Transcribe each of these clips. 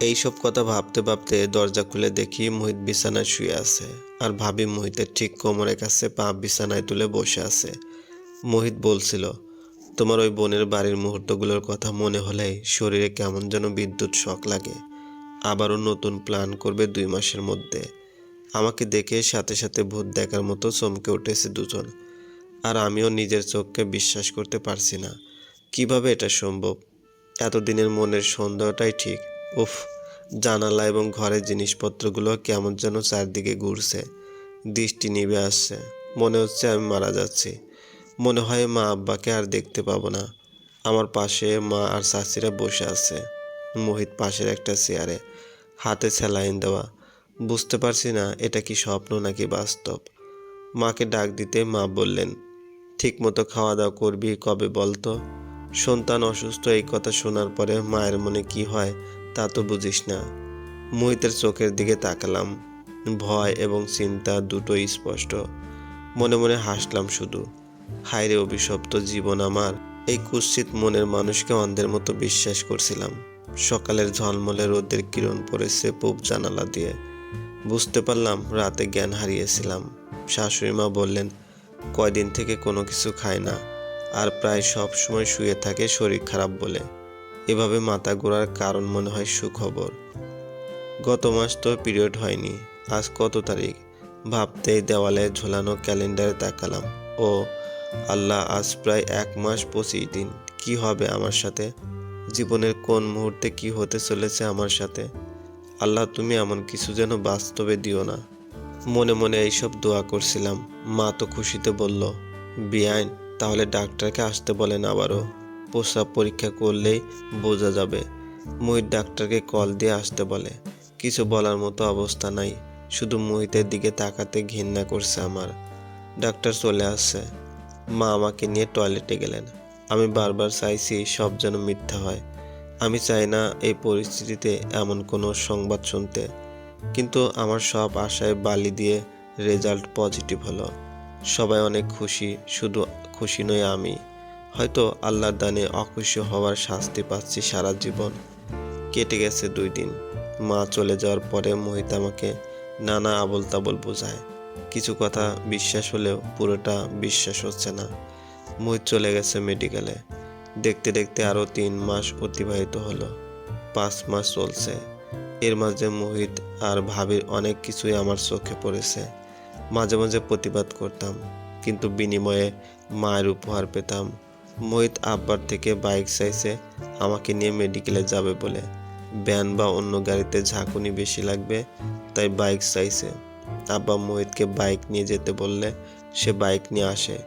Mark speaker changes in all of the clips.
Speaker 1: এইসব কথা ভাবতে ভাবতে দরজা খুলে দেখি মোহিত বিছানায় শুয়ে আছে। আর ভাবি মোহিতের ঠিক কোমরের কাছে পা বিছানায় তুলে বসে আছে। মোহিত বলছিল, তোমার ওই বোনের বাড়ির মুহূর্তগুলোর কথা মনে হলেই শরীরে কেমন যেন বিদ্যুৎ শক লাগে। আবারও নতুন প্ল্যান করবে দুই মাসের মধ্যে। আমাকে দেখে সাথে সাথে ভূত দেখার মতো চমকে উঠেছে দুজন। আর আমিও নিজের চোখকে বিশ্বাস করতে পারছি না। কীভাবে এটা সম্ভব? এতদিনের মনের সন্দেহটাই ঠিক। উফ, জানালা এবং ঘরের জিনিসপত্রগুলো কেমন যেন চারদিকে ঘুরছে। দৃষ্টি নিভে আসছে। মনে হচ্ছে আমি মারা যাচ্ছি। মনে হয় মা আব্বাকে আর দেখতে পাবো না। আমার পাশে মা আর চাচিরা বসে আছে। মোহিত পাশের একটা চেয়ারে হাতে স্যালাইন দেওয়া। বুঝতে পারছি না, এটা কি স্বপ্ন নাকি বাস্তব? মাকে ডাক দিতে মা বললেন ঠিক মতো খাওয়া দাওয়া করবি কবে বলতো? সন্তান অসুস্থ এই কথা শোনার পরে মায়ের মনে কি হয় তা তো বুঝিস না। মোহিতের চোখের দিকে তাকালাম। ভয় এবং চিন্তা দুটোই স্পষ্ট। মনে মনে হাসলাম শুধু। হায়রে অভিশপ্ত জীবন আমার। এই কুৎসিত মনের মানুষকে অন্ধের মতো বিশ্বাস করছিলাম। সকালের ঝলমলে রোদের কিরণ পড়েছে পূব জানালা দিয়ে। বুঝতে পারলাম রাতে জ্ঞান হারিয়েছিলাম। শাশুড়ি মা বললেন, কয়দিন থেকে কোনো কিছু খায় না। আর প্রায় সব সময় শুয়ে থাকে শরীর খারাপ বলে। এভাবে মাথা ঘোরার কারণ মনে হয় সুখবর। গত মাস তো পিরিয়ড হয়নি। আজ কত তারিখ? ভাবতেই দেওয়ালে ঝোলানো ক্যালেন্ডারে তাকালাম। ও, আল্লাহ, আজ প্রায় এক মাস পঁচিশ দিন। কি হবে আমার সাথে? জীবনের কোন মুহূর্তে কি হতে চলেছে আমার সাথে? আল্লাহ, তুমি এমন কিছু যেন বাস্তবে দিও না। মনে মনে এইসব দোয়া করছিলাম। মা তো খুশিতে বলল, বিআইন, তাহলে ডাক্তারকে আসতে বলেন আবারও। প্রস্রাব পরীক্ষা করলেই বোঝা যাবে। মোহিত ডাক্তারকে কল দিয়ে আসতে বলে, কিছু বলার মতো অবস্থা নাই, শুধু মোহিতের দিকে তাকাতে ঘৃণা করছে আমার। ডাক্তার চলে আসছে। মা আমাকে নিয়ে টয়লেটে গেলেন। আমি বারবার চাইছি সব যেন মিথ্যা হয়। আমি চাই না এই পরিস্থিতিতে এমন কোনো সংবাদ শুনতে। কিন্তু আমার সব আশায় বালি দিয়ে রেজাল্ট পজিটিভ হলো। সবাই অনেক খুশি, শুধু খুশি নই আমি। হয়তো আল্লাহর দানে অখুশি হওয়ার শাস্তি পাচ্ছি সারা জীবন। কেটে গেছে দুই দিন। মা চলে যাওয়ার পরে মোহিত আমাকে নানা আবল তাবল বোঝায়। কিছু কথা বিশ্বাস হলেও পুরোটা বিশ্বাস হচ্ছে না। মোহিত চলে গেছে মেডিকেলে দেখতে দেখতে আরও তিন মাস অতিবাহিত হলো। পাঁচ মাস চলছে। এর মাঝে মোহিত আর ভাবির অনেক কিছুই আমার চোখে পড়েছে। মাঝে মাঝে প্রতিবাদ করতাম। কিন্তু বিনিময়ে মায়ের উপহার পেতাম। মোহিত আব্বার থেকে বাইক চাইছে, আমাকে নিয়ে মেডিকেলে যাবে বলে। ভ্যান বা অন্য গাড়িতে ঝাঁকুনি বেশি লাগবে, তাই বাইক চাইছে। আব্বা মোহিতকে বাইক নিয়ে যেতে বললে, সে বাইক নিয়ে আসে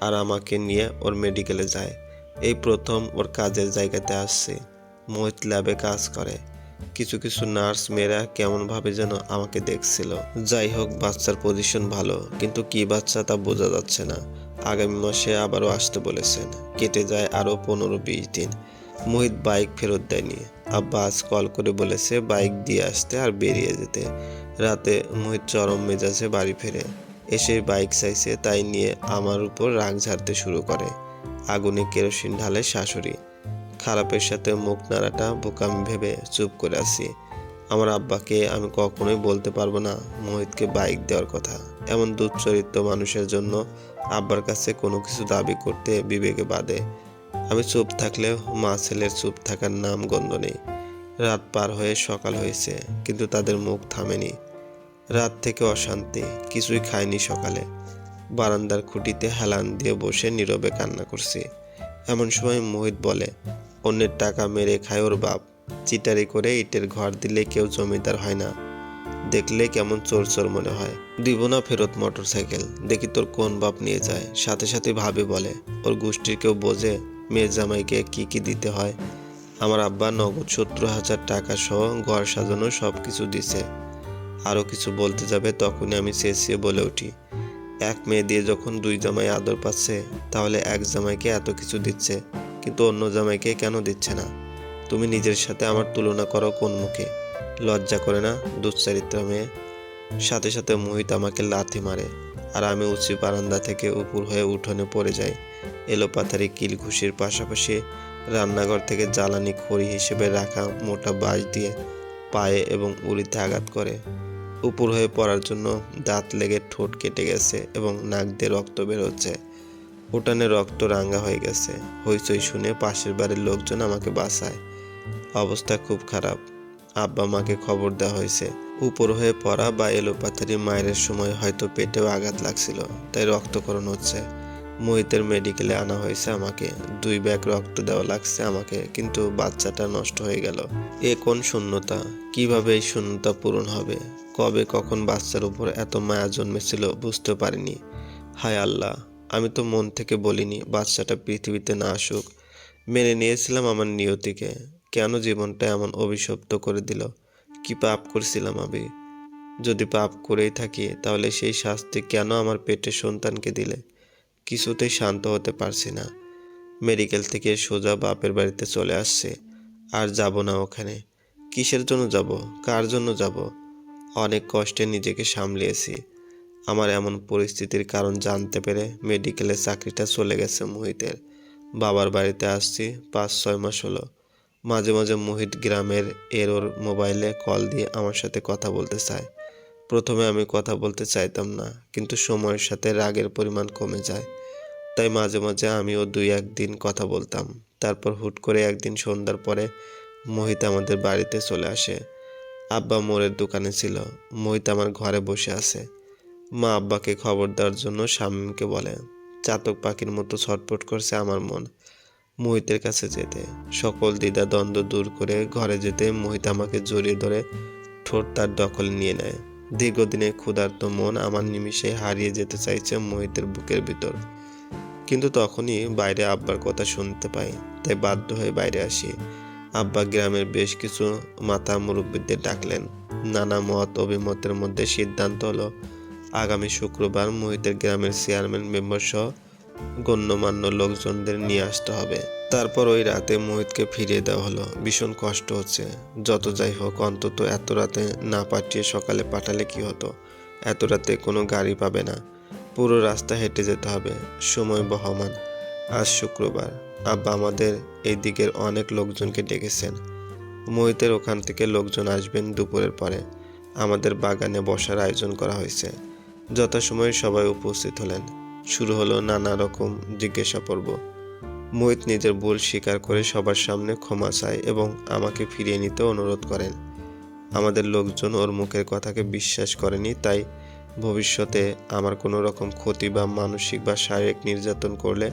Speaker 1: আর আমাকে নিয়ে ওর মেডিকেলে যায়। এই প্রথম ওর কাজের জায়গাতে আসছে। মোহিত ল্যাবে কাজ করে। কিছু কিছু নার্স মেয়েরা কেমনভাবে যেন আমাকে দেখছিল। যাই হোক, বাচ্চার পজিশন ভালো, কিন্তু কি বাচ্চা তা বোঝা যাচ্ছে না। আগামী মাসে আবারও আসতে বলেছেন। কেটে যায় আরও পনেরো বিশ দিন। মোহিত বাইক ফেরত দেয়নি। আব্বা আজ কল করে বলেছে বাইক দিয়ে আসতে আর বেরিয়ে যেতে। রাতে মোহিত চরম মেজাজে বাড়ি ফেরে। এসে বাইক চাইছে, তাই নিয়ে আমার উপর রাগ ঝাড়তে শুরু করে। আগুনে কেরোসিন ঢালে শাশুড়ি। খারাপের সাথে মুখ নাড়াটা বোকামি ভেবে চুপ করে আছি। আমার আব্বাকে আমি কখনোই বলতে পারব না মোহিতকে বাইক দেওয়ার কথা। এমন দুচ্চরিত্র মানুষের জন্য আব্বার কাছে কোনো কিছু দাবি করতে বিবেকে বাদে আমি চুপ থাকলেও মা ছেলের চুপ থাকার নাম গন্ধ নেই। রাত পার হয়ে সকাল হয়েছে, কিন্তু তাদের মুখ থামেনি। রাত থেকে অশান্তি, কিছুই খায়নি সকালে। বারান্দার খুঁটিতে হেলান দিয়ে বসে নীরবে কান্না করছি। এমন সময় মোহিত বলে, অন্যের টাকা মেরে খায় ওর বাপ। চিটারি করে ইটের ঘর দিলে কেউ জমিদার হয় না। দেখলে কেমন চোর চোর মনে হয়। দিব না ফেরত মোটর সাইকেল দেখি তোর কোন বাপ নিয়ে যায়। সাথে সাথে ভাবে বলে, ওর গোষ্ঠীর কেউ বোঝে মেয়ের জামাইকে কি কি দিতে হয়। আমার আব্বা নগদ সত্তর হাজার টাকা সহ ঘর সাজানো সব কিছু দিছে। আরও কিছু বলতে যাবে তখনই আমি চেঁচিয়ে বলে উঠি, এক মেয়ে দিয়ে যখন দুই জামাই আদর পাচ্ছে, তাহলে এক জামাইকে এত কিছু দিচ্ছে, কিন্তু অন্য জামাইকে কেন দিচ্ছে না? তুমি নিজের সাথে আমার তুলনা করো কোন মুখে? লজ্জা করে না, দুশ্চারিত্র মেয়ে? সাথে সাথে মোহিত আমাকে লাথি মারে আর আমি উঁচু বারান্দা থেকে উপর হয়ে উঠোনে পড়ে যাই। এলোপাথারি কিল ঘুষির পাশাপাশি রান্নাঘর থেকে জ্বালানি খড়ি হিসেবে রাখা মোটা বাঁশ দিয়ে পায়ে এবং উড়িতে আঘাত করে। উপর হয়ে পড়ার জন্য দাঁত লেগে ঠোঁট কেটে গেছে এবং নাক দিয়ে রক্ত বের হচ্ছে উঠানে রক্ত রাঙ্গা হয়ে গেছে। হইচই শুনে পাশের বাড়ির লোকজন আমাকে বাঁচায়। অবস্থা খুব খারাপ। আব্বা মাকে খবর দেওয়া হয়েছে। উপর হয়ে পড়া বা এলোপাথারি মায়ের সময় হয়তো পেটেও আঘাত লাগছিল, তাই রক্তকরণ হচ্ছে। মোহিতের মেডিকেলে আনা হয়েছে আমাকে। দুই ব্যাগ রক্ত দেওয়া লাগছে আমাকে, কিন্তু বাচ্চাটা নষ্ট হয়ে গেল। এ কোন শূন্যতা? কীভাবে এই শূন্যতা পূরণ হবে? কবে কখন বাচ্চার উপর এত মায়া জন্মেছিল বুঝতে পারিনি। হায় আল্লাহ, আমি তো মন থেকে বলিনি বাচ্চাটা পৃথিবীতে না আসুক। মেনে নিয়েছিলাম আমার নিয়তিকে। কেন জীবনটা এমন অভিশপ্ত করে দিল? কি পাপ করছিলাম আমি? যদি পাপ করেই থাকি, তাহলে সেই শাস্তি কেন আমার পেটে সন্তানকে দিলে? কিছুতেই শান্ত হতে পারছি না। মেডিকেল থেকে সোজা বাপের বাড়িতে চলে আসছে। আর যাব না ওখানে। কিসের জন্য যাব? কার জন্য যাব? অনেক কষ্টে নিজেকে সামলিয়েছি। আমার এমন পরিস্থিতির কারণ জানতে পেরে মেডিকেলে চাকরিটা চলে গেছে মোহিতের। বাবার বাড়িতে আসছি, পাঁচ ছয় মাস হলো। মাঝে মাঝে মোহিত গ্রামের এর ওর মোবাইলে কল দিয়ে আমার সাথে কথা বলতে চায়। প্রথমে আমি কথা বলতে চাইতাম না, কিন্তু সময়ের সাথে রাগের পরিমাণ কমে যায়। তাই মাঝে মাঝে আমিও দুই একদিন কথা বলতাম। তারপর হুট করে একদিন সন্ধ্যার পরে মোহিত আমাদের বাড়িতে চলে আসে। আব্বা মোড়ের দোকানে ছিল। মোহিত আমার ঘরে বসে আছে। মা আব্বাকে খবর দেওয়ার জন্য শামীমকে বলে, চাতক পাখির মতো ছটফট করছে আমার মন। মোহিতের কাছে যেতে। সকল দ্বিধা দ্বন্দ্ব দূর করে ঘরে যেতে মোহিত আমাকে জড়িয়ে ধরে ঠোঁট তার দখলে নিয়ে নেয়। দীর্ঘদিনের ক্ষুধার্ত মন আমার নিমিষে হারিয়ে যেতে চাইছে মোহিতের বুকের ভিতর। কিন্তু তখনই বাইরে আব্বার কথা শুনতে পাই, তাই বাধ্য হয়ে বাইরে আসি। আব্বা গ্রামের বেশ কিছু মাথা মুরব্বীদের ডাকলেন। নানা মত অভিমতের মধ্যে সিদ্ধান্ত হলো, আগামী শুক্রবার মোহিতের গ্রামের চেয়ারম্যান মেম্বার সহ গণ্যমান্য লোকজনদের নিয়ে আসতে হবে। তারপর ওই রাতে মোহিতকে ফিরিয়ে দেওয়া হলো। ভীষণ কষ্ট হচ্ছে। যত যাই হোক, অন্তত এত রাতে না পাঠিয়ে সকালে পাঠালে কি হতো? এত রাতে কোনো গাড়ি পাবে না। পুরো রাস্তা হেঁটে যেতে হবে। সময় বহমান। আজ শুক্রবার। আব্বা আমাদের এই দিকের অনেক লোকজনকে ডেকেছেন। মোহিতের ওখান থেকে লোকজন আসবেন দুপুরের পরে। আমাদের বাগানে বসার আয়োজন করা হয়েছে। যথাসময়ে সবাই উপস্থিত হলেন। শুরু হলো নানা রকম জিজ্ঞাসা পর্ব মোহিত নিজের ভুল স্বীকার করে সবার সামনে ক্ষমা চায় এবং আমাকে ফিরিয়ে নিতে অনুরোধ করেন। আমাদের লোকজন ওর মুখের কথাকে বিশ্বাস করেনি, তাই ভবিষ্যতে আমার কোনো রকম ক্ষতি বা মানসিক বা শারীরিক নির্যাতন করলে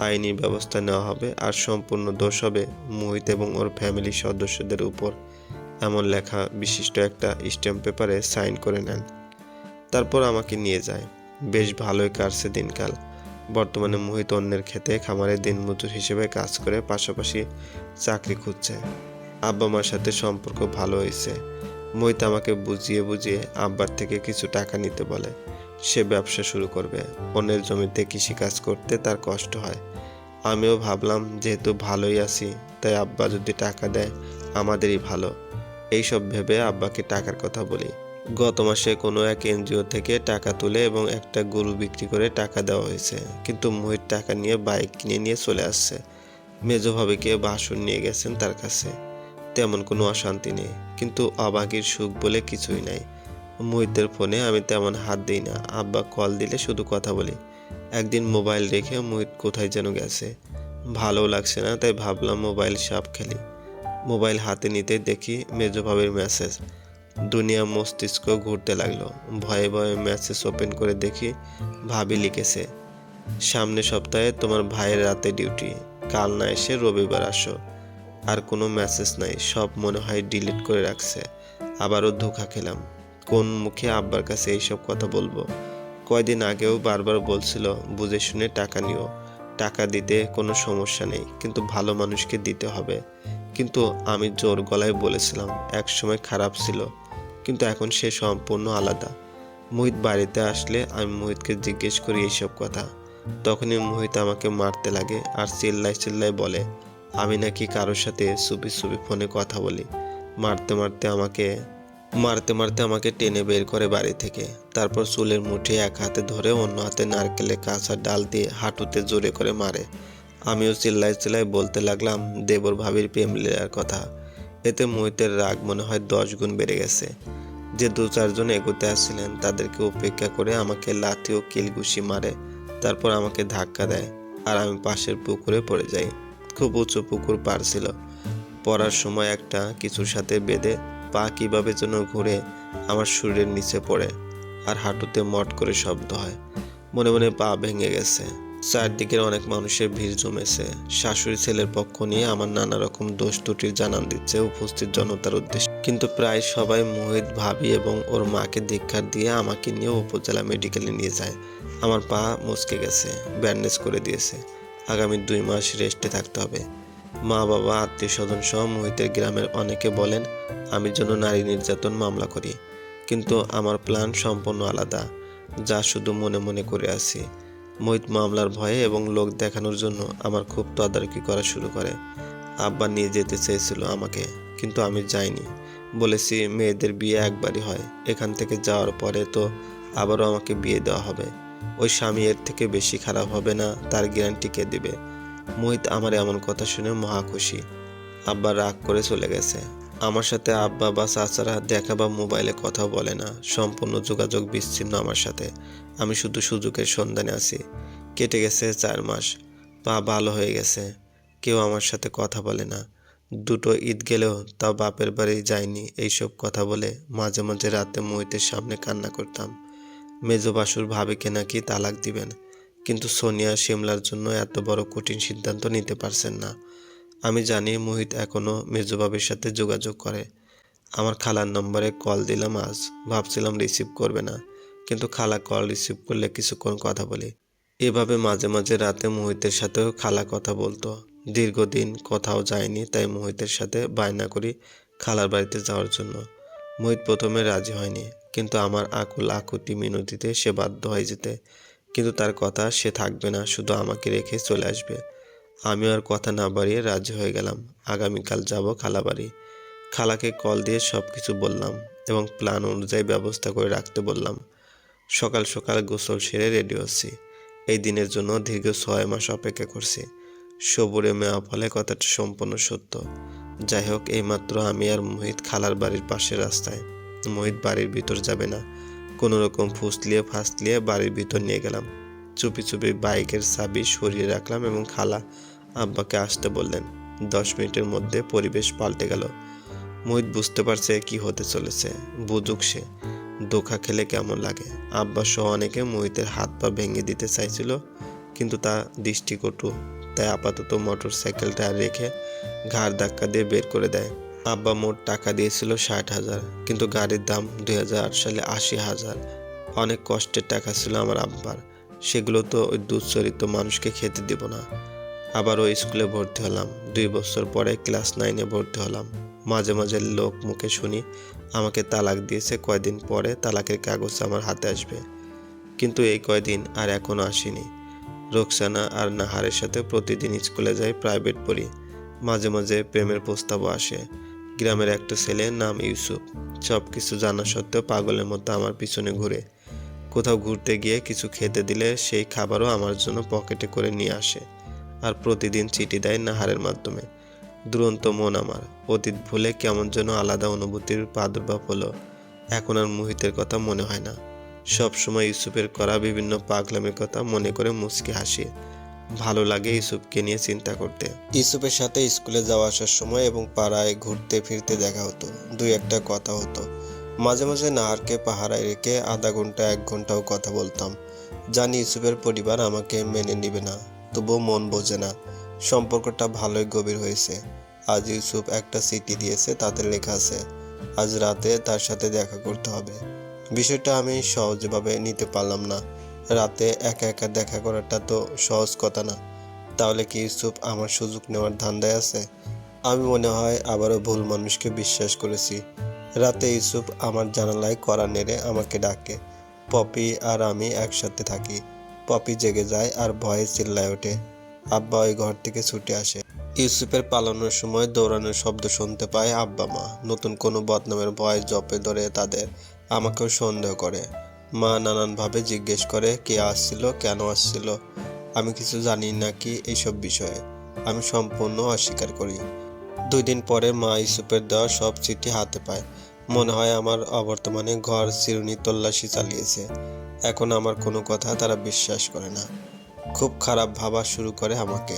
Speaker 1: আইনি ব্যবস্থা নেওয়া হবে আর সম্পূর্ণ দোষ হবে মোহিত এবং ওর ফ্যামিলির সদস্যদের উপর, এমন লেখা বিশিষ্ট একটা স্ট্যাম্প পেপারে সাইন করে নেন। তারপর আমাকে নিয়ে যায়। বেশ ভালোই কাটছে দিনকাল। বর্তমানে মোহিত অন্যের খেতে খামারে দিনমজুর হিসেবে কাজ করে পাশাপাশি চাকরি খুঁজছে। আব্বা মার সাথে সম্পর্ক ভালো হয়েছে। মোহিত আমাকে বুঝিয়ে বুঝিয়ে আব্বার থেকে কিছু টাকা নিতে বলে। সে ব্যবসা শুরু করবে। অন্যের জমিতে কৃষিকাজ করতে তার কষ্ট হয়। আমিও ভাবলাম, যেহেতু ভালোই আছি, তাই আব্বা যদি টাকা দেয়, আমাদেরই ভালো। এইসব ভেবে আব্বাকে টাকার কথা বলি। গত মাসে কোনো এক এনজিও থেকে টাকা তুলে এবং একটা গরু বিক্রি করে টাকা দেওয়া হয়েছে। কিন্তু মোহিত টাকা নিয়ে বাইক কিনে নিয়ে চলে আসছে। মেজো ভাবিকে বাসন নিয়ে গেছেন তার কাছে। তেমন কোনো অশান্তি নেই, কিন্তু অবাগের সুখ বলে কিছুই নাই। মোহিতের ফোনে আমি তেমন হাত দিই না, আব্বা কল দিলে শুধু কথা বলি। একদিন মোবাইল রেখে মোহিত কোথায় যেন গেছে। ভালো লাগছে না, তাই ভাবলাম মোবাইল সাপ খেলি। মোবাইল হাতে নিতে দেখি মেজো ভাবির মেসেজ। দুনিয়া মস্তিষ্ক ঘুরতে লাগল। ভয়ে ভয়ে মেসেজ ওপেন করে দেখি ভাবি লিখেছে সামনে সপ্তাহে তোমার ভাইয়ের রাতে ডিউটি কাল না এসে রবিবার আসো। আর কোনো মেসেজ নাই, সব মনে হয় ডিলিট করে রাখছে। আবারও ধোকা খেলাম, কোন মুখে আব্বার কাছে এইসব কথা বলব? কয়দিন আগেও বারবার বলছিল, বুঝে শুনে টাকা নিও, টাকা দিতে কোনো সমস্যা নেই, কিন্তু ভালো মানুষকে দিতে হবে। কিন্তু আমি জোর গলায় বলেছিলাম এক সময় খারাপ ছিল। কিন্তু এখন সে সম্পূর্ণ আলাদা। মোহিত বাড়িতে আসলে আমি মোহিতকে জিজ্ঞেস করি এইসব কথা। তখনই মোহিত আমাকে মারতে লাগে আর চিল্লাই চিল্লাই বলে, আমি নাকি কারোর সাথে সুপি সুপি ফোনে কথা বলি। মারতে মারতে আমাকে, মারতে মারতে আমাকে টেনে বের করে বাড়ি থেকে। তারপর চুলের মুঠে এক হাতে ধরে অন্য হাতে নারকেলের কাঁচা ডাল দিয়ে হাঁটুতে জোরে করে মারে। আমিও চিল্লাই চিল্লাই বলতে লাগলাম, দেবর ভাবির প্রেম লীলার কথা। এতে মোহিতের রাগ মনে হয় দশ গুণ বেড়ে গেছে। যে দু চারজন এগোতে আসছিলেন, তাদেরকে উপেক্ষা করে আমাকে লাথি ও কিলঘুষি মারে, তারপর আমাকে ধাক্কা দেয় আর আমি পাশের পুকুরে পড়ে যাই। খুব উঁচু পুকুর পার ছিল। পড়ার সময় একটা কিছুর সাথে বেঁধে পা কীভাবে যেন ঘুরে আমার শরীরের নিচে পড়ে আর হাঁটুতে মট করে শব্দ হয়। মনে মনে পা ভেঙে গেছে। চারদিকের অনেক মানুষের ভিড় জমেছে। শাশুড়ি ছেলের পক্ষ নিয়ে আমার নানা রকম দোষ ত্রুটির জানান দিচ্ছে উপস্থিত জনতার উদ্দেশ্যে। কিন্তু প্রায় সবাই মোহিত, ভাবি এবং ওর মাকে ধিক্ষার দিয়ে আমাকে নিয়ে উপজেলা মেডিকেলে নিয়ে যায়। আমার পা মুচকে গেছে, ব্যান্ডেজ করে দিয়েছে। আগামী দুই মাস রেস্টে থাকতে হবে। মা বাবা, আত্মীয় স্বজন সহ মোহিতের গ্রামের অনেকে বলেন, আমি যেন নারী নির্যাতন মামলা করি। কিন্তু আমার প্ল্যান সম্পূর্ণ আলাদা, যা শুধু মনে মনে করে আছি। মোহিত মামলার ভয়ে এবং লোক দেখানোর জন্য আমার খুব তদারকি করা শুরু করে। আব্বা নিয়ে যেতে চেয়েছিল আমাকে, কিন্তু আমি যাইনি। বলেছি, মেয়েদের বিয়ে একবারই হয়। এখান থেকে যাওয়ার পরে তো আবারও আমাকে বিয়ে দেওয়া হবে। ওই স্বামী এর থেকে বেশি খারাপ হবে না, তার গ্যারান্টি কে দিবে? মোহিত আমার এমন কথা শুনে মহা খুশি। আব্বা রাগ করে চলে গেছে। আমার সাথে আব্বা বা চাচারা দেখা বা মোবাইলে কথা বলে না। সম্পূর্ণ যোগাযোগ বিচ্ছিন্ন আমার সাথে। আমি শুধু সুযোগের সন্ধানে আছি। কেটে গেছে চার মাস। পা ভালো হয়ে গেছে। কেউ আমার সাথে কথা বলে না। দুটো ঈদ গেলেও তা বাপের বাড়ি যায়নি এইসব কথা বলে মাঝে মাঝে রাতে মোহিতের সামনে কান্না করতাম। মেজো বাসুর ভাবিকে নাকি তালাক দিবেন। কিন্তু সোনিয়া শিমলার জন্য এত বড় কঠিন সিদ্ধান্ত নিতে পারছেন না। আমি জানি মোহিত এখনও মেজবাবের সাথে যোগাযোগ করে। আমার খালার নম্বরে কল দিলাম আজ। ভাবছিলাম রিসিভ করবে না। কিন্তু খালা কল রিসিভ করলে কিছুক্ষণ কথা বলি। এভাবে মাঝে মাঝে রাতে মোহিতের সাথেও খালা কথা বলতো। দীর্ঘদিন কোথাও যায়নি তাই মোহিতের সাথে বায়না করি খালার বাড়িতে যাওয়ার জন্য। মোহিত প্রথমে রাজি হয়নি, কিন্তু আমার আকুল আকুতি মিনতিতে সে বাধ্য হয়ে যেতে। কিন্তু তার কথা সে থাকবে না, শুধু আমাকে রেখে চলে আসবে। আমি আর কথা না বাড়িয়ে রাজি হয়ে গেলাম। আগামীকাল যাব খালা বাড়ি খালাকে কল দিয়ে সব কিছু বললাম এবং প্ল্যান অনুযায়ী ব্যবস্থা করে রাখতে বললাম। সকাল সকাল গোসল সেরে রেডি হচ্ছি। এই দিনের জন্য দীর্ঘ ছয় মাস অপেক্ষা করছি। সবুরে মেয়া ফলে কথাটা সম্পূর্ণ সত্য। যাই হোক, এইমাত্র আমি আর মোহিত খালার বাড়ির পাশের রাস্তায়। মোহিত বাড়ির ভিতর যাবে না। কোনো রকম ফুসলিয়ে ফাসলিয়ে বাড়ির ভিতর নিয়ে গেলাম। চুপি চুপি বাইকের চাবি সরিয়ে রাখলাম এবং খালা আব্বাকে আসতে বললেন। দশ মিনিটের মধ্যে পরিবেশ পাল্টে গেল। মোহিত বুঝতে পারছে কি হতে চলেছে। বুঝুক সে, ধোকা খেলে কেমন লাগে। আব্বা সহ অনেকে মোহিতের হাত পা ভেঙে দিতে চাইছিল, কিন্তু তা দৃষ্টিকটু। তাই আপাতত মোটর সাইকেলটা রেখে ঘাড় ধাক্কা দিয়ে বের করে দেয়। আব্বা মোট টাকা দিয়েছিল ষাট হাজার, কিন্তু গাড়ির দাম দুই হাজার আট সালে আশি হাজার। অনেক কষ্টের টাকা ছিল আমার আব্বার। সেগুলো তো ওই দুশ্চরিত্র মানুষকে খেতে দেব না। আবার ওই স্কুলে ভর্তি হলাম। দুই বছর পরে ক্লাস নাইনে ভর্তি হলাম। মাঝে মাঝে লোক মুখে শুনি, আমাকে তালাক দিয়েছে, কয়দিন পরে তালাকের কাগজ আমার হাতে আসবে। কিন্তু এই কয়দিন আর এখনও আসেনি। রোকসানা আর নাহারের সাথে প্রতিদিন স্কুলে যাই প্রাইভেট পড়ি। মাঝে মাঝে প্রেমের প্রস্তাবও আসে। গ্রামের একটা ছেলে নাম ইউসুফ। সব কিছু জানা সত্ত্বেও পাগলের মতো আমার পিছনে ঘুরে। কোথাও ঘুরতে গিয়ে কিছু খেতে দিলে সেই খাবারও আমার জন্য পকেটে করে নিয়ে আসে আর প্রতিদিন চিঠি দেয় নাহারের মাধ্যমে। দুরন্ত মন আমার, অতীত ভুলে কেমন যেন আলাদা অনুভূতির প্রাদুর্ভাব হলো। এখন আর মোহিতের কথা মনে হয় না। সব সময় ইউসুফের করা বিভিন্ন পাগলামের কথা মনে করে মুচকি হাসি। ভালো লাগে ইউসুফকে নিয়ে চিন্তা করতে। ইউসুফের সাথে স্কুলে যাওয়া আসার সময় এবং পাড়ায় ঘুরতে ফিরতে দেখা হতো। দুই একটা কথা হতো। মাঝে মাঝে নাহারকে পাহারায় রেখে আধা ঘণ্টা, এক ঘন্টাও কথা বলতাম। জানি ইউসুফের পরিবার আমাকে মেনে নিবে না, তবুও মন বোঝে না। সম্পর্কটা ভালোই গভীর হয়েছে। আজ ইউসুফ একটা চিঠি দিয়েছে, তাতে লেখা আছে, আজ রাতে তার সাথে দেখা করতে হবে। বিষয়টা আমি সহজভাবে নিতে পারলাম না। রাতে একা একা দেখা করাটা তো সহজ কথা না। তাহলে কি ইউসুফ আমার সুযোগ নেওয়ার ধান্দায় আছে? আমি মনে হয় আবারও ভুল মানুষকে বিশ্বাস করেছি। রাতে ইউসুফ আমার জানালায় কড়া নেড়ে আমাকে ডাকে, পপি আর আমি একসাথে থাকি। পপি জেগে যায় আর ভয়ে চিল্লায় ওঠে। আব্বা ওই ঘর থেকে ছুটে আসে। ইউসুফের পালানোর সময় দৌড়ানোর শব্দ শুনতে পায় আব্বা মা। নতুন কোনো বদনামের ভয় জপে ধরে তাদের। আমাকেও সন্দেহ করে। মা নানানভাবে জিজ্ঞেস করে, কে আসছিল? কেন আসছিল? আমি কিছু জানি না কি এইসব বিষয়ে। আমি সম্পূর্ণ অস্বীকার করি। দুই দিন পরে মা ইউসুফের দেওয়া সব চিঠি হাতে পায়। মনে হয় আমার অবর্তমানে ঘর চিরুনি তল্লাশি চালিয়েছে। এখন আমার কোনো কথা তারা বিশ্বাস করে না। খুব খারাপ ভাবা শুরু করে আমাকে।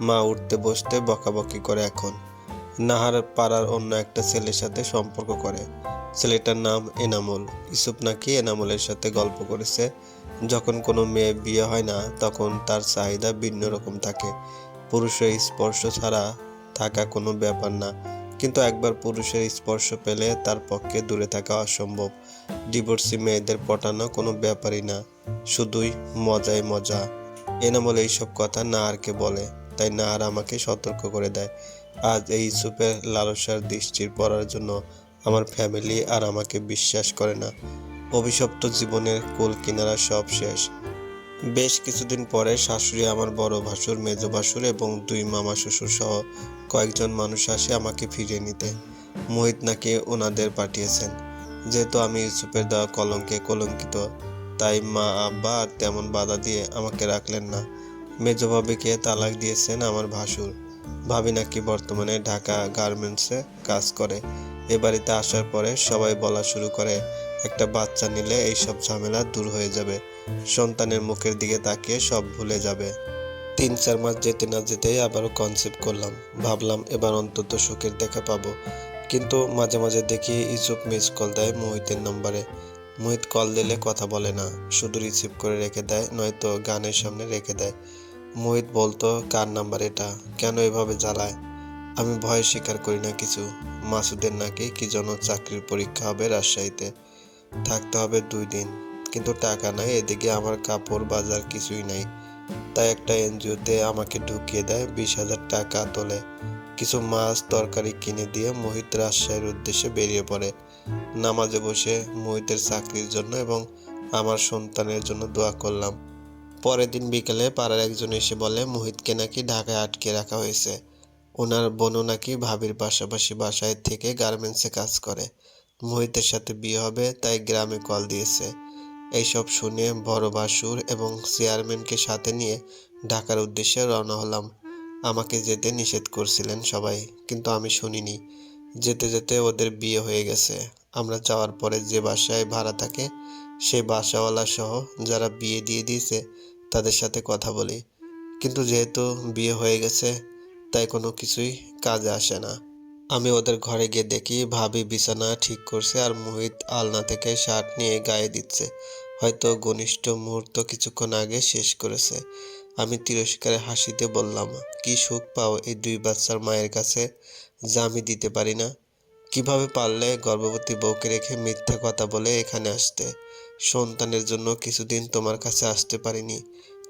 Speaker 1: মা উঠতে বসতে বকাবকি করে এখন। নাহার পাড়ার অন্য একটা ছেলের সাথে সম্পর্ক করে। ছেলেটার নাম এনামুল। ইসুফ নাকি এনামুলের সাথে গল্প করেছে। যখন কোনো মেয়ে বিয়ে হয় না, তখন তার চাহিদা ভিন্ন রকম থাকে। পুরুষের স্পর্শ ছাড়া থাকা কোনো ব্যাপার না। কিন্তু একবার পুরুষের স্পর্শ পেলে তার পক্ষে দূরে থাকা অসম্ভব। ডিভোর্সি মেয়েদের পটানো কোনো ব্যাপারই না, শুধুই মজাই মজা। এনামল এইসব কথা নাহারকে বলে, তাই না আর আমাকে সতর্ক করে দেয়। আজ এই ইসুফের লালসার দৃষ্টির পড়ার জন্য আমার ফ্যামিলি আর আমাকে বিশ্বাস করে না। অভিশপ্ত জীবনের কোল কিনারা সব শেষ। বেশ কিছুদিন পরে শাশুড়ি আমার বড় ভাসুর, মেজ ভাসুর এবং দুই মামা শ্বশুর সহ কয়েকজন মানুষ আসে আমাকে ফিরিয়ে নিতে। মোহিত নাকি ওনাদের পাঠিয়েছেন। যেহেতু আমি ইউসুফের দেওয়া কলঙ্কে কলঙ্কিত, তাই মা, আব্বা আর তেমন বাধা দিয়ে আমাকে রাখলেন না। মেজ ভাবিকে তালাক দিয়েছেন আমার ভাসুর। ভাবি নাকি বর্তমানে ঢাকা গার্মেন্টসে কাজ করে। এ বাড়িতে আসার পরে সবাই বলা শুরু করে, একটা বাচ্চা নিলে এইসব ঝামেলা দূর হয়ে যাবে। সন্তানের মুখের দিকে তাকিয়ে সব ভুলে যাবে। তিন চার মাস যেতে না যেতেই আবারও কনসেপ্ট করলাম। ভাবলাম এবার অন্তত সুখের দেখা পাবো। কিন্তু মাঝে মাঝে দেখি ইসুফ মিস কল দেয় মোহিতের নম্বরে। মোহিত কল দিলে কথা বলে না। শুধু রিসিভ করে রেখে দেয়, নয়তো গানের সামনে রেখে দেয়। মোহিত বলতো, কার নাম্বার এটা? কেন এভাবে জ্বালায়? আমি ভয় স্বীকার করি না কিছু। মাসুদের নাকি কি যেন চাকরির পরীক্ষা হবে রাজশাহীতে। থাকতে হবে দুই দিন। কিন্তু টাকা নাই, এদিকে আমার কাপড় বাজার কিছুই নাই। তাই একটা এনজিওতে আমাকে ঢুকিয়ে দেয়, বিশ হাজার টাকা তোলে। কিছু মাছ তরকারি কিনে দিয়ে মোহিত রাজশাহীর উদ্দেশ্যে বেরিয়ে পড়ে। নামাজে বসে মোহিতের চাকরির জন্য এবং আমার সন্তানের জন্য দোয়া করলাম। পরের দিন বিকেলে পাড়ার একজন এসে বলে, মোহিতকে নাকি ঢাকায় আটকে রাখা হয়েছে। ওনার বোনও নাকি ভাবির পাশাপাশি বাসায় থেকে গার্মেন্টসে কাজ করে। মোহিতের সাথে বিয়ে হবে, তাই গ্রামে কল দিয়েছে। এইসব শুনে বড় বাসুর এবং চেয়ারম্যানকে সাথে নিয়ে ঢাকার উদ্দেশ্যে রওনা হলাম। আমাকে যেতে নিষেধ করছিলেন সবাই, কিন্তু আমি শুনিনি। যেতে যেতে ওদের বিয়ে হয়ে গেছে। আমরা যাওয়ার পরে যে বাসায় ভাড়া থাকে, সেই বাসাওয়ালা সহ যারা বিয়ে দিয়ে দিয়েছে, তাদের সাথে কথা বলি। কিন্তু যেহেতু বিয়ে হয়ে গেছে, তাই কোনো কিছুই কাজে আসে না। আমি ওদের ঘরে গিয়ে দেখি, ভাবি বিছানা ঠিক করছে আর মোহিত আলনা থেকে শার্ট নিয়ে গায়ে দিচ্ছে। হয়তো ঘনিষ্ঠ মুহূর্ত কিছুক্ষণ আগে শেষ করেছে। আমি তিরস্কারে হাসিতে বললাম, কি সুখ পাও এই দুই বাচ্চার মায়ের কাছে? যা আমি দিতে পারি না। কীভাবে পারলে গর্ভবতী বউকে রেখে মিথ্যা কথা বলে এখানে আসতে? সন্তানের জন্য কিছুদিন তোমার কাছে আসতে পারিনি।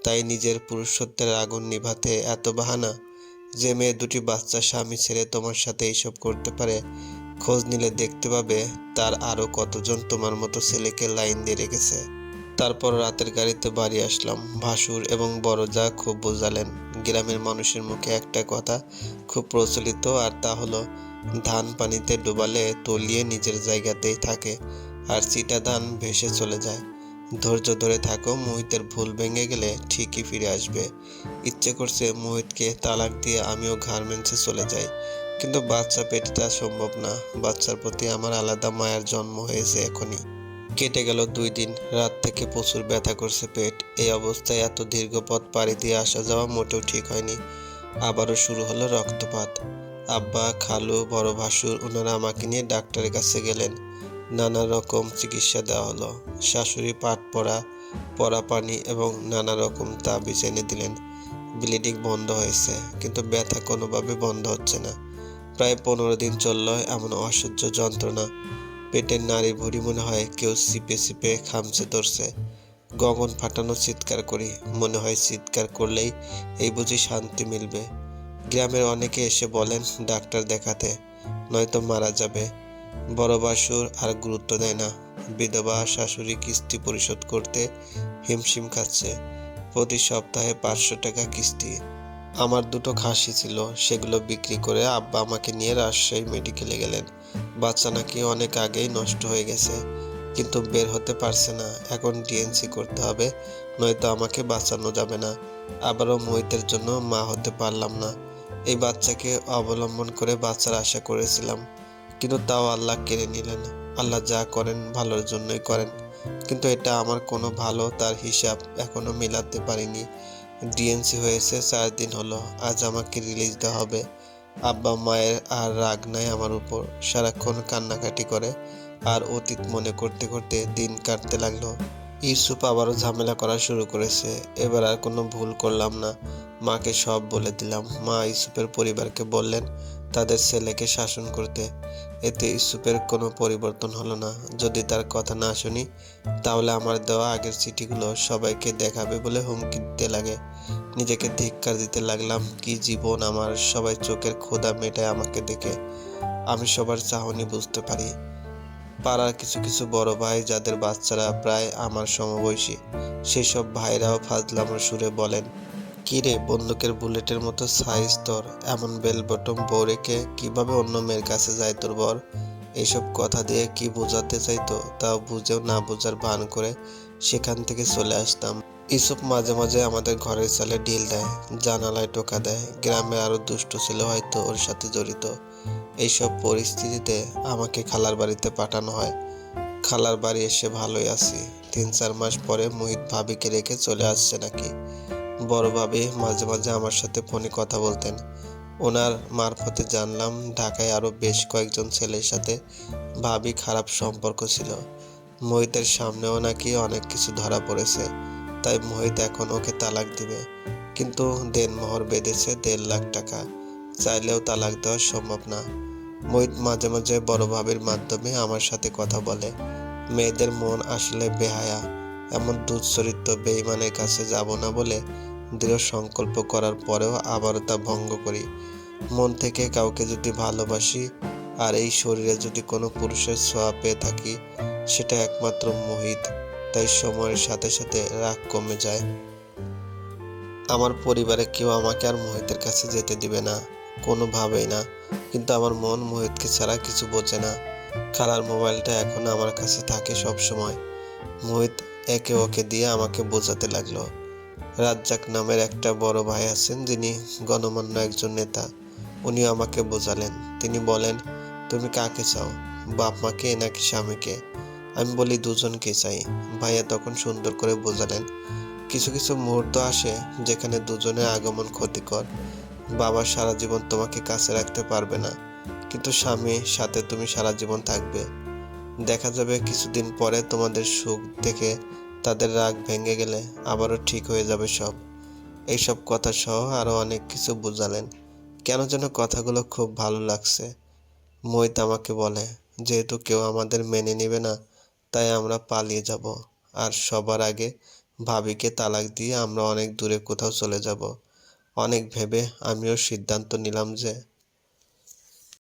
Speaker 1: তাই নিজের পুরুষত্বের আগুন নিভাতে এত বাহানা? যে মেয়ে দুটি বাচ্চা, স্বামী ছেড়ে তোমার সাথে এইসব করতে পারে, খোঁজ নিলে দেখতে পাবে তার আরও কতজন তোমার মতো ছেলেকে লাইন দিয়ে রেখেছে। তারপর রাতের গাড়িতে বাড়ি আসলাম। ভাসুর এবং বড় যা খুব বোঝালেন। গ্রামের মানুষের মুখে একটা কথা খুব প্রচলিত, আর তা হলো, ধান পানিতে ডুবালে তলিয়ে নিজের জায়গাতেই থাকে, আর চিটা ধান ভেসে চলে যায়। ধৈর্য ধরে থাকো, মোহিতের ভুল ভেঙে গেলে ঠিকই ফিরে আসবে। ইচ্ছে করছে মোহিতকে তালাক দিয়ে আমিও গার্মেন্টসে চলে যাই। কিন্তু বাচ্চা পেটে তা সম্ভব না। বাচ্চার প্রতি আমার আলাদা মায়ের জন্ম হয়েছে এখনই। কেটে গেল দুই দিন। রাত থেকে প্রচুর ব্যথা করছে পেট। এই অবস্থায় এত দীর্ঘ পথ পাড়ি দিয়ে আসা যাওয়া মোটেও ঠিক হয়নি। আবারও শুরু হলো রক্তপাত। আব্বা, খালু, বড় ভাসুর ওনারা আমাকে নিয়ে ডাক্তারের কাছে গেলেন। নানা রকম চিকিৎসা দেওয়া হলো। শাশুড়ি পাট পড়া পড়া পানি এবং নানা রকম তাবিজ এনে দিলেন। ব্লিডিং বন্ধ হয়েছে, কিন্তু ব্যথা কোনোভাবে বন্ধ হচ্ছে না। প্রায় পনেরো দিন চলল এমন অসহ্য যন্ত্রণা। পেটের নারী ভুড়ি মনে হয় কেউ চিপে চিপে খামচে ধরছে। গগন ফাটানো চিৎকার করি, মনে হয় চিৎকার করলেই এই বুঝি শান্তি মিলবে। গ্রামের অনেকে এসে বলেন, ডাক্তার দেখাতে, নয়তো মারা যাবে। বড় বাসুর আর গুরুত্ব দেয় না। বিধবা শাশুড়ি কিস্তি পরিশোধ করতে হিমশিম খাচ্ছে। প্রতি সপ্তাহে পাঁচশো টাকা কিস্তি। আমার দুটো খাসি ছিল, সেগুলো বিক্রি করে আব্বা আমাকে নিয়ে রাজশাহী মেডিকেলে গেলেন। বাচ্চা নাকি অনেক আগেই নষ্ট হয়ে গেছে, কিন্তু বের হতে পারছে না। এখন ডিএনসি করতে হবে, নয়তো আমাকে বাঁচানো যাবে না। আবারও মোহিতের জন্য মা হতে পারলাম না। এই বাচ্চাকে অবলম্বন করে বাচ্চার আশা করেছিলাম। কিন্তু তাও আল্লাহ কেড়ে নিলেন। আল্লাহ যা করেন ভালোর জন্যই করেন। কিন্তু এটা আমার কোনো ভালো তার হিসাব এখনও মেলাতে পারিনি। ডিএনসি হয়েছে, চার দিন হলো। আজ আমাকে রিলিজ দেওয়া হবে। আব্বা মায়ের আর রাগ নাই আমার উপর। সারাক্ষণ কান্নাকাটি করে। আর অতীত মনে করতে করতে দিন কাটতে লাগল। ইউসুফ আবারও ঝামেলা করা শুরু করেছে। এবার আর কোনো ভুল করলাম না। মাকে সব বলে দিলাম। মা ইউসুফের পরিবারকে বললেন তাদের ছেলেকে শাসন করতে। এতে ইউসুফের কোনো পরিবর্তন হলো না। যদি তার কথা না শুনি, তাহলে আমার দেওয়া আগের চিঠিগুলো সবাইকে দেখাবে বলে হুমকি দিতে লাগে। নিজেকে ধিক্কার দিতে লাগলাম কি জীবন আমার সবাই চোখের খোদা মেটায় আমাকে দেখে। আমি সবার চাহনি বুঝতে পারি। পাড়ার কিছু কিছু বড় ভাই যাদের বাচ্চারা প্রায় আমার সমবয়সী, সেসব ভাইরাও ফাজলামোর সুরে বলেন কিরে, বন্দুকের বুলেটের মতো সাইজ তোর, এমন বেল বটম বউ রেখে কীভাবে অন্য মেয়ের কাছে যায় তোর বর? এইসব কথা দিয়ে কি বোঝাতে চাইতো তাও বুঝেও না বোঝার ভান করে সেখান থেকে চলে আসতাম। ইসুফ মাঝে মাঝে আমাদের ঘরের চালে ঢিল দেয়, জানালায় টোকা দেয়, গ্রামে আরও দুষ্ট ছেলে হয়তো ওর সাথে জড়িত। এইসব পরিস্থিতিতে আমাকে খালার বাড়িতে পাঠানো হয়। খালার বাড়ি এসে ভালোই আছি। তিন চার মাস পরে মোহিত ভাবিকে রেখে চলে আসছে নাকি? বড় ভাবি মাঝে মাঝে আমার সাথে ফোনে কথা বলতেন। ওনার মারফতে জানলাম ঢাকায় আরও বেশ কয়েকজন ছেলের সাথে ভাবি খারাপ সম্পর্ক ছিল। মোহিতের সামনেও নাকি অনেক কিছু ধরা পড়েছে, তাই মোহিত এখন ওকে তালাক দিবে। কিন্তু দেনমোহর বেঁধেছে দেড় লাখ টাকা, চাইলেও তালাক দেওয়া সম্ভব না। মোহিত মাঝে মাঝে বড় ভাবির মাধ্যমে আমার সাথে কথা বলে, মেয়েদের মন আসলে বেহায়া, এমন দুঃচরিত্র বেইমানের কাছে যাব না বলে দৃঢ় সংকল্প করার পরেও আবারও তা ভঙ্গ করি। মন থেকে কাউকে যদি ভালোবাসি আর এই শরীরে যদি কোনো পুরুষের ছোঁয়া পেয়ে থাকি, সেটা একমাত্র মোহিত, তাই সময়ের সাথে সাথে রাগ কমে যায়। আমার পরিবারে কেউ আমাকে আর মোহিতের কাছে যেতে দিবে না, কোনোভাবেই না। কিন্তু আমার মন মোহিতকে ছাড়া কিছু বোঝে না। খালার মোবাইলটা এখন আমার কাছে থাকে সব সময় মোহিত একে ওকে দিয়ে আমাকে বোঝাতে লাগল। রাজ্জাক নামের একটা বড় ভাই আছেন যিনি গণমান্য একজন নেতা। উনি আমাকে বোঝালেন। তিনি বলেন, তুমি কাকে চাও? বাপ মাকে নাকি স্বামীকে? আমি বলি, দুজনকে চাই। ভাইয়া তখন সুন্দর করে বোঝালেন, কিছু কিছু মুহূর্ত আসে যেখানে দুজনের আগমন ক্ষতিকর। বাবা সারা জীবন তোমাকে কাছে রাখতে পারবে না, কিন্তু স্বামীর সাথে তুমি সারা জীবন থাকবে। দেখা যাবে কিছুদিন পরে তোমাদের সুখ দেখে তাদের রাগ ভেঙে গেলে আবারও ঠিক হয়ে যাবে সব। এইসব কথা সহ আরও অনেক কিছু বোঝালেন। কেন যেন কথাগুলো খুব ভালো লাগছে। মোহিত আমাকে বলে, যেহেতু কেউ আমাদের মেনে নেবে না, তাই আমরা পালিয়ে যাব। আর সবার আগে ভাবিকে তালাক দিয়ে আমরা অনেক দূরে কোথাও চলে যাব। অনেক ভেবে আমিও সিদ্ধান্ত নিলাম যে